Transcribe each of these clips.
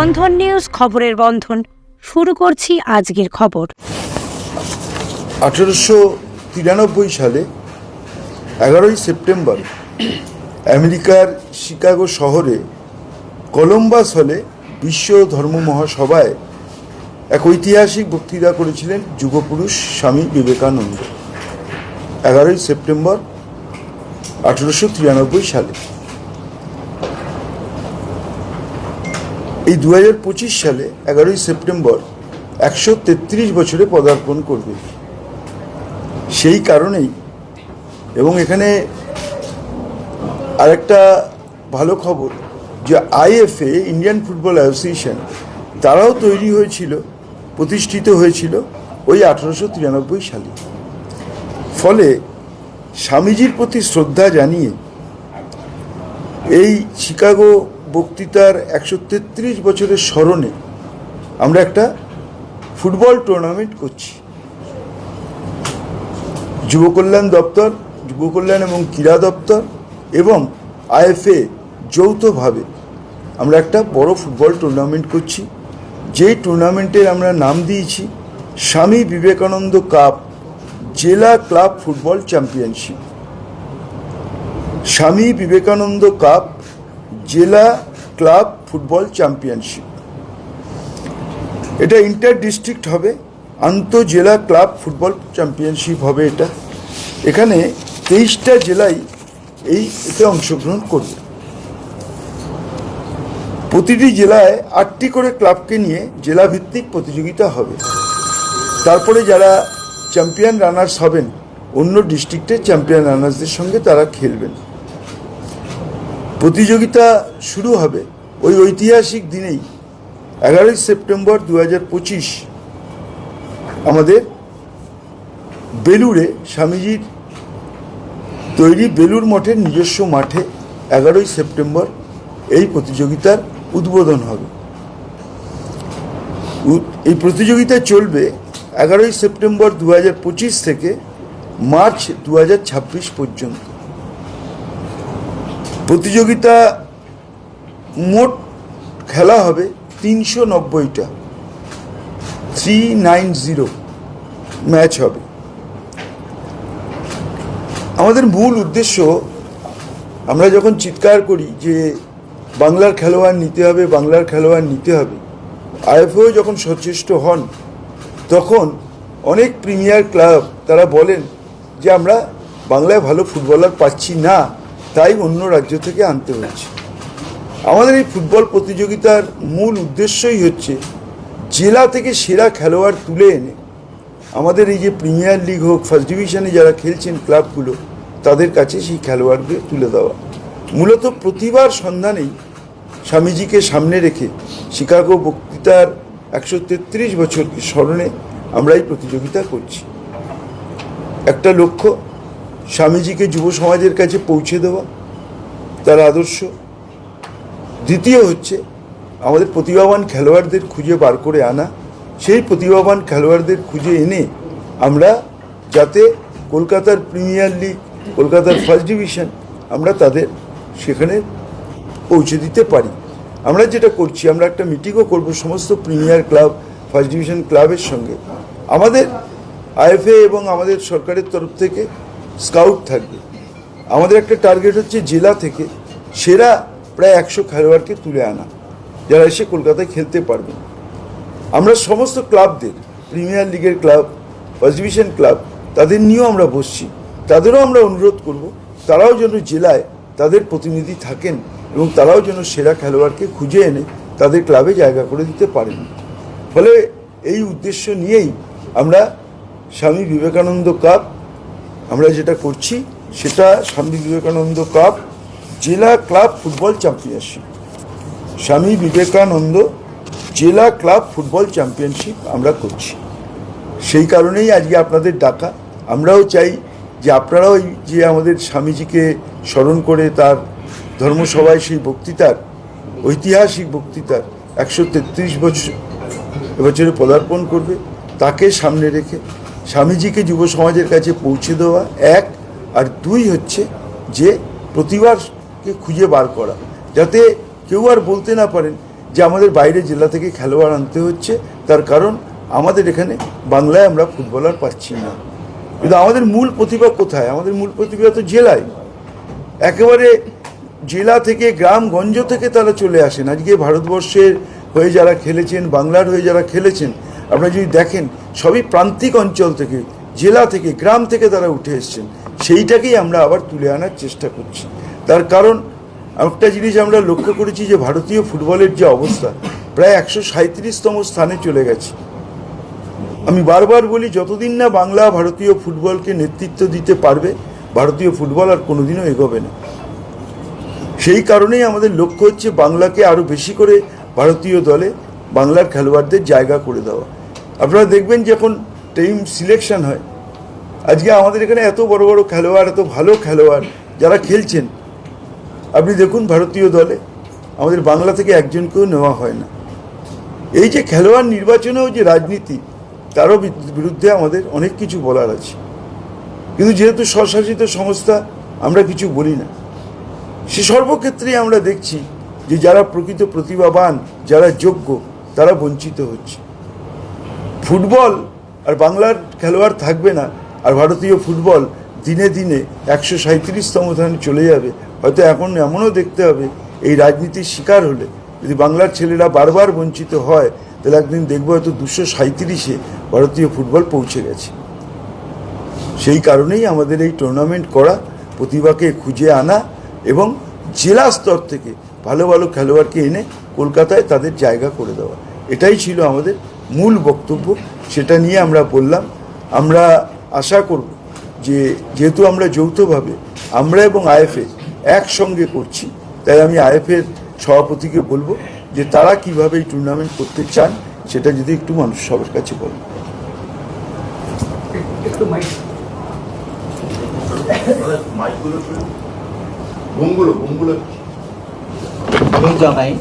বন্ধন news খবরের বন্ধন। শুরু করছি আজকের খবর। আঠেরোশো তিরানব্বই সালে এগারোই সেপ্টেম্বর আমেরিকার শিকাগো শহরে কলম্বাস হলে বিশ্ব ধর্ম মহাসভায় এক ঐতিহাসিক বক্তৃতা করেছিলেন যুগপুরুষ স্বামী বিবেকানন্দ। এগারোই সেপ্টেম্বর আঠেরোশো তিরানব্বই সালে এই দু হাজার পঁচিশ সালে এগারোই সেপ্টেম্বর একশো তেত্রিশ বছরে পদার্পণ করবে। সেই কারণেই এবং এখানে আরেকটা ভালো খবর যে আইএফএ, ইন্ডিয়ান ফুটবল অ্যাসোসিয়েশন, তারাও তৈরি হয়েছিল, প্রতিষ্ঠিত হয়েছিল ওই আঠারোশো তিরানব্বই সালে। ফলে স্বামীজির প্রতি শ্রদ্ধা জানিয়ে এই শিকাগো বক্তৃতার একশো তেত্রিশ বছরের স্মরণে আমরা একটা ফুটবল টুর্নামেন্ট করছি। যুব কল্যাণ দপ্তর, যুব কল্যাণ এবং ক্রীড়া দপ্তর এবং আইএফএ যৌথভাবে আমরা একটা বড় ফুটবল টুর্নামেন্ট করছি। যেই টুর্নামেন্টের আমরা নাম দিয়েছি, স্বামী বিবেকানন্দ কাপ জেলা club football championship. Swami Vivekananda cup জেলা ক্লাব ফুটবল চ্যাম্পিয়নশিপ। এটা ইন্টার ডিস্ট্রিক্ট হবে, আন্তঃজেলা ক্লাব ফুটবল চ্যাম্পিয়নশিপ হবে এটা। এখানে তেইশটা জেলায় এই এতে অংশগ্রহণ করবে। প্রতিটি জেলায় আটটি করে ক্লাবকে নিয়ে জেলাভিত্তিক প্রতিযোগিতা হবে। তারপরে যারা চ্যাম্পিয়ন রানার্স হবেন, অন্য ডিস্ট্রিক্টের চ্যাম্পিয়ন রানার্সদের সঙ্গে তারা খেলবেন। প্রতিযোগিতা শুরু হবে ওই ঐতিহাসিক দিনেই, এগারোই সেপ্টেম্বর দু হাজার পঁচিশ। আমাদের বেলুড়ে স্বামীজির তৈরি বেলুর মঠের নিজস্ব মাঠে এগারোই সেপ্টেম্বর এই প্রতিযোগিতার উদ্বোধন হবে। এই প্রতিযোগিতা চলবে এগারোই সেপ্টেম্বর দু হাজার পঁচিশ থেকে মার্চ দু হাজার ছাব্বিশ পর্যন্ত। প্রতিযোগিতা মোট খেলা হবে তিনশো নব্বইটা। থ্রি নাইন জিরো ম্যাচ হবে। আমাদের মূল উদ্দেশ্য, আমরা যখন চিৎকার করি যে বাংলার খেলোয়াড় নিতে হবে, বাংলার খেলোয়াড় নিতে হবে, আইএফও যখন সচেষ্ট হন, তখন অনেক প্রিমিয়ার ক্লাব তারা বলেন যে আমরা বাংলায় ভালো ফুটবলার পাচ্ছি না। তাই অন্য রাজ্য থেকে আনতে হচ্ছে। আমাদের এই ফুটবল প্রতিযোগিতার মূল উদ্দেশ্যই হচ্ছে জেলা থেকে সেরা খেলোয়াড় তুলে এনে আমাদের এই যে প্রিমিয়ার লিগ হোক ফার্স্ট ডিভিশনে যারা খেলছেন ক্লাবগুলো, তাদের কাছে সেই খেলোয়াড়কে তুলে দেওয়া। মূলত প্রতিবার সন্ধানেই স্বামীজিকে সামনে রেখে শিকাগো বক্তৃতার একশো তেত্রিশ বছরকে স্মরণে আমরা এই প্রতিযোগিতা করছি। একটা লক্ষ্য স্বামীজিকে যুব সমাজের কাছে পৌঁছে দেওয়া তার আদর্শ। দ্বিতীয় হচ্ছে আমাদের প্রতিভাবান খেলোয়াড়দের খুঁজে বার করে আনা। সেই প্রতিভাবান খেলোয়াড়দের খুঁজে এনে আমরা যাতে কলকাতার প্রিমিয়ার লিগ, কলকাতার ফার্স্ট ডিভিশন আমরা তাদের সেখানে পৌঁছে দিতে পারি। আমরা যেটা করছি, আমরা একটা মিটিংও করব সমস্ত প্রিমিয়ার ক্লাব, ফার্স্ট ডিভিশন ক্লাবের সঙ্গে। আমাদের আইএফএ এবং আমাদের সরকারের তরফ থেকে স্কাউট থাকবে। আমাদের একটা টার্গেট হচ্ছে জেলা থেকে সেরা প্রায় একশো খেলোয়াড়কে তুলে আনা, যারা এসে কলকাতায় খেলতে পারবে। আমরা সমস্ত ক্লাবদের, প্রিমিয়ার লিগের ক্লাব, ফার্স্ট ডিভিশন ক্লাব, তাদের নিয়েও আমরা বসছি। তাদেরও আমরা অনুরোধ করব, তারাও যেন জেলায় তাদের প্রতিনিধি থাকেন এবং তারাও যেন সেরা খেলোয়াড়কে খুঁজে এনে তাদের ক্লাবে জায়গা করে দিতে পারেন। ফলে এই উদ্দেশ্য নিয়েই আমরা স্বামী বিবেকানন্দ কাপ আমরা যেটা করছি, সেটা স্বামী বিবেকানন্দ কাপ জেলা club football championship. Swami Vivekananda জেলা ক্লাব ফুটবল চ্যাম্পিয়নশিপ আমরা করছি। সেই কারণেই আজকে আপনাদের ডাকা। আমরাও চাই যে আপনারাও যে আমাদের স্বামীজিকে স্মরণ করে তার ধর্মসভায় সেই বক্তৃতার, ঐতিহাসিক বক্তৃতার একশো তেত্রিশ বছর এবছরে পদার্পণ করবে, তাকে সামনে রেখে স্বামীজিকে যুব সমাজের কাছে পৌঁছে দেওয়া এক, আর দুই হচ্ছে যে প্রতিভাকে খুঁজে বার করা, যাতে কেউ আর বলতে না পারেন যে আমাদের বাইরে জেলা থেকে খেলোয়াড় আনতে হচ্ছে, তার কারণ আমাদের এখানে বাংলায় আমরা ফুটবলার পাচ্ছি না। কিন্তু আমাদের মূল প্রতিভা কোথায়? আমাদের মূল প্রতিভা তো জেলায়। একেবারে জেলা থেকে গ্রাম গঞ্জ থেকে তারা চলে আসেন। আজকে ভারতবর্ষের হয়ে যারা খেলেছেন, বাংলার হয়ে যারা খেলেছেন আপনারা যদি দেখেন, সবই প্রান্তিক অঞ্চল থেকে, জেলা থেকে, গ্রাম থেকে তারা উঠে এসছেন। সেইটাকেই আমরা আবার তুলে আনার চেষ্টা করছি। তার কারণ, একটা জিনিস আমরা লক্ষ্য করেছি যে ভারতীয় ফুটবলের যে অবস্থা, প্রায় একশো সাঁত্রিশতম স্থানে চলে গেছে। আমি বারবার বলি, যতদিন না বাংলা ভারতীয় ফুটবলকে নেতৃত্ব দিতে পারবে, ভারতীয় ফুটবল আর কোনোদিনও এগোবে না। সেই কারণেই আমাদের লক্ষ্য হচ্ছে বাংলাকে আরও বেশি করে ভারতীয় দলে, বাংলার খেলোয়াড়দের জায়গা করে দেওয়া। আপনারা দেখবেন যখন টিম সিলেকশন হয়। আজকে আমাদের এখানে এত বড় বড় খেলোয়াড়, এত ভালো খেলোয়াড় যারা খেলছেন, আপনি দেখুন ভারতীয় দলে, আমাদের বাংলা থেকে একজনকেও নেওয়া হয় না। এই যে খেলোয়াড় নির্বাচনেও যে রাজনীতি, তারও বিরুদ্ধে আমাদের অনেক কিছু বলার আছে। কিন্তু যেহেতু স্বশাসিত সংস্থা, আমরা কিছু বলি না। সে সর্বক্ষেত্রেই আমরা দেখছি যে যারা প্রকৃত প্রতিভাবান, যারা যোগ্য, তারা বঞ্চিত হচ্ছে। ফুটবল আর বাংলার খেলোয়াড় থাকবে না, আর ভারতীয় ফুটবল দিনে দিনে একশো সাঁত্রিশতম স্থানে চলে যাবে। হয়তো এখন এমনও দেখতে হবে, এই রাজনীতির শিকার হলে। যদি বাংলার ছেলেরা বারবার বঞ্চিত হয়, তাহলে একদিন দেখব হয়তো দুশো সাঁত্রিশে ভারতীয় ফুটবল পৌঁছে গেছে। সেই কারণেই আমাদের এই টুর্নামেন্ট করা, প্রতিভাকে খুঁজে আনা এবং জেলা স্তর থেকে ভালো ভালো খেলোয়াড়কে এনে কলকাতায় তাদের জায়গা করে দেওয়া। এটাই ছিল আমাদের মূল বক্তব্য সেটা নিয়ে আমরা বললাম। আমরা আশা করব যে যেহেতু আমরা যৌথভাবে আমরা এবং আইএফএ একসঙ্গে করছি তাই আমি আইএফের সভাপতিকে বলব যে তারা কীভাবে এই টুর্নামেন্ট করতে চান সেটা যদি একটু মানুষ সবার কাছে আমি জানাই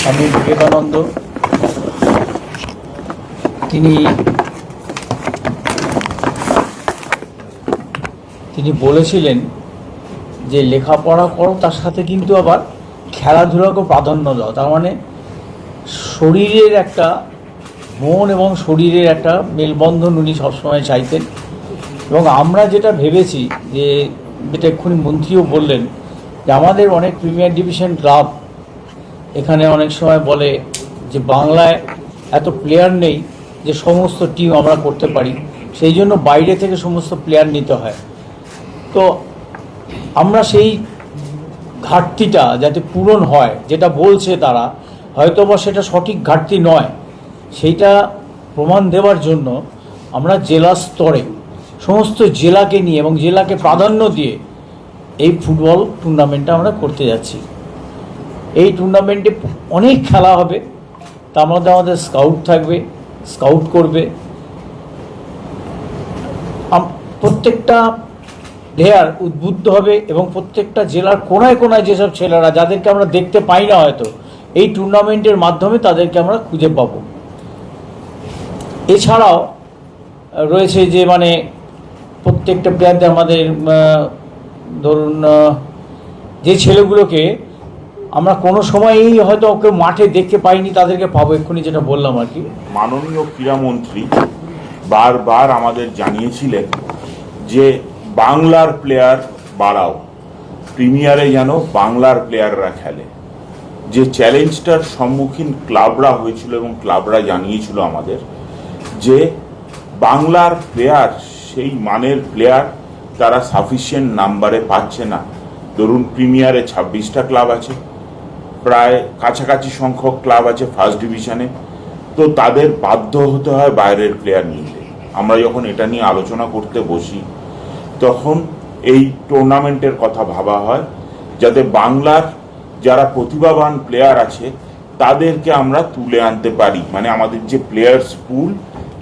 স্বামী বিবেকানন্দ। তিনি তিনি বলেছিলেন যে লেখাপড়া করো, তার সাথে কিন্তু আবার খেলাধুলাকেও প্রাধান্য দাও। তার মানে শরীরের একটা মন এবং শরীরের একটা মেলবন্ধন উনি সবসময় চাইতেন। এবং আমরা যেটা ভেবেছি যে, যেটা এক্ষুনি মন্ত্রীও বললেন যে আমাদের অনেক প্রিমিয়ার ডিভিশন ক্লাব এখানে অনেক সময় বলে যে বাংলায় এত প্লেয়ার নেই যে সমস্ত টিম আমরা করতে পারি। সেই জন্য বাইরে থেকে সমস্ত প্লেয়ার নিতে হয়। তো আমরা সেই ঘাটতিটা যাতে পূরণ হয়, যেটা বলছে তারা হয়তো বা সেটা সঠিক ঘাটতি নয়। সেইটা প্রমাণ দেওয়ার জন্য আমরা জেলা স্তরে সমস্ত জেলাকে নিয়ে এবং জেলাকে প্রাধান্য দিয়ে এই ফুটবল টুর্নামেন্টটা আমরা করতে যাচ্ছি। এই টুর্নামেন্টে অনেক খেলা হবে। তার মধ্যে আমাদের স্কাউট থাকবে স্কাউট করবে। প্রত্যেকটা প্লেয়ার উদ্বুদ্ধ হবে এবং প্রত্যেকটা জেলার কোনায় কোনায় যেসব ছেলেরা, যাদেরকে আমরা দেখতে পাই না হয়তো, এই টুর্নামেন্টের মাধ্যমে তাদেরকে আমরা খুঁজে পাবো। এছাড়াও রয়েছে যে মানে প্রত্যেকটা প্লেয়ারদের আমাদের ধরুন যে ছেলেগুলোকে আমরা কোনো সময়ই হয়তো ওকে মাঠে দেখতে পাইনি, তাদেরকে পাবো এক্ষুনি যেটা বললাম আর কি। মাননীয় ক্রীড়ামন্ত্রী বারবার আমাদের জানিয়েছিলেন যে বাংলার প্লেয়ার বাড়াও, প্রিমিয়ারে যেন বাংলার প্লেয়াররা খেলে। যে চ্যালেঞ্জটার সম্মুখীন ক্লাবরা হয়েছিল এবং ক্লাবরা জানিয়েছিল আমাদের যে বাংলার প্লেয়ার সেই মানের প্লেয়ার তারা সাফিসিয়েন্ট নাম্বারে পাচ্ছে না। ধরুন প্রিমিয়ারে ছাব্বিশটা ক্লাব আছে, প্রায় কাছাকাছি সংখ্যক ক্লাব আছে ফার্স্ট ডিভিশনে তো তাদের বাধ্য হতে হয় বাইরের প্লেয়ার নিতে। আমরা যখন এটা নিয়ে আলোচনা করতে বসি, তখন এই টুর্নামেন্টের কথা ভাবা হয়, যাতে বাংলার যারা প্রতিভাবান প্লেয়ার আছে, তাদেরকে আমরা তুলে আনতে পারি। মানে আমাদের যে প্লেয়ার্স পুল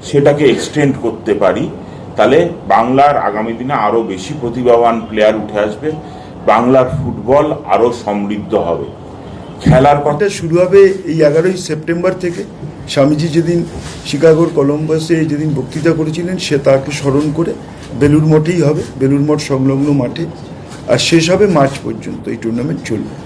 সেটাকে এক্সটেন্ড করতে পারি। তাহলে বাংলার আগামী দিনে আরও বেশি প্রতিভাবান প্লেয়ার উঠে আসবে। বাংলার ফুটবল আরও সমৃদ্ধ হবে। খেলার কথা শুরু হবে এই এগারোই সেপ্টেম্বর থেকে। স্বামীজি যেদিন শিকাগোর কলম্বাসে যেদিন বক্তৃতা করেছিলেন, সে তাকে স্মরণ করে বেলুর মঠেই হবে। বেলুর মঠ সংলগ্ন মাঠে। আর শেষ হবে মার্চ পর্যন্ত এই টুর্নামেন্ট চলবে।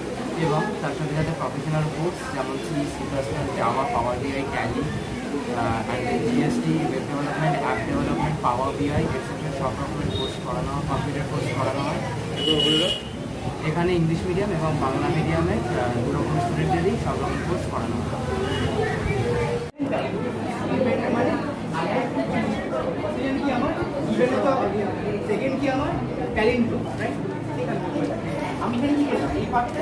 এবং তার সাথে সাথে প্রফেশনাল কোর্স যেমন C C plus plus Java Power BI and GST web development app development Power BI etcetera সব রকমের কোর্স করানো হয় কম্পিউটার কোর্স করানো হয়। এখানে ইংলিশ মিডিয়াম এবং বাংলা মিডিয়ামে দু রকম সব রকম কোর্স করানো হয়। আমি এখানে কি এই পার্টটা